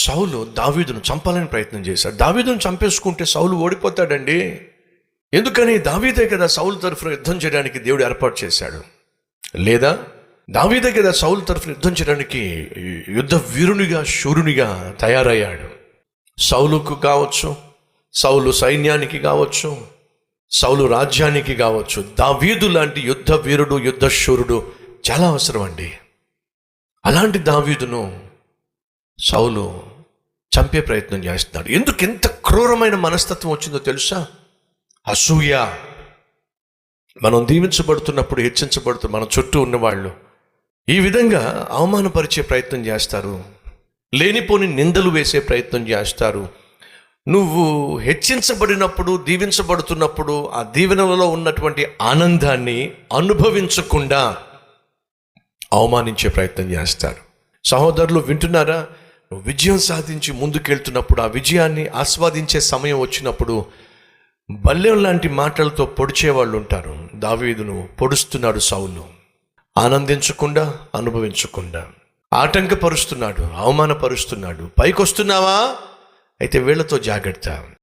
సౌలు దావీదును చంపాలని ప్రయత్నం చేశాడు. దావీదును చంపేసుకుంటే సౌలు ఓడిపోతాడండి. ఎందుకని? దావీదే కదా సౌలు తరఫున యుద్ధం చేయడానికి దేవుడు ఏర్పాటు చేశాడు. లేదా? దావీదే కదా సౌలు తరఫున యుద్ధం చేయడానికి యుద్ధ వీరునిగా శూరునిగా తయారయ్యాడు. సౌలుకు కావచ్చు సౌలు సైన్యానికి కావచ్చు సౌలు రాజ్యానికి కావచ్చు దావీదు లాంటి యుద్ధ వీరుడు యుద్ధ శూరుడు చాలా అవసరం అండి అలాంటి దావీదును సౌలు చంపే ప్రయత్నం చేస్తున్నాడు. ఎందుకు ఎంత క్రూరమైన మనస్తత్వం వచ్చిందో తెలుసా? అసూయ. మనం దీవించబడుతున్నప్పుడు హెచ్చించబడుతూ మన చుట్టూ ఉన్నవాళ్ళు ఈ విధంగా అవమానపరిచే ప్రయత్నం చేస్తారు. లేనిపోని నిందలు వేసే ప్రయత్నం చేస్తారు. నువ్వు హెచ్చించబడినప్పుడు దీవించబడుతున్నప్పుడు ఆ దీవెనలలో ఉన్నటువంటి ఆనందాన్ని అనుభవించకుండా అవమానించే ప్రయత్నం చేస్తారు. సహోదరులు వింటున్నారా? విజయం సాధించి ముందుకెళ్తున్నప్పుడు ఆ విజయాన్ని ఆస్వాదించే సమయం వచ్చినప్పుడు బల్యం లాంటి మాటలతో పొడిచే వాళ్ళు ఉంటారు. దావీదును పొడుస్తున్నాడు సౌలు. ఆనందించకుండా అనుభవించకుండా ఆటంకపరుస్తున్నాడు అవమానపరుస్తున్నాడు. పైకొస్తున్నావా? అయితే వీళ్ళతో జాగ్రత్త.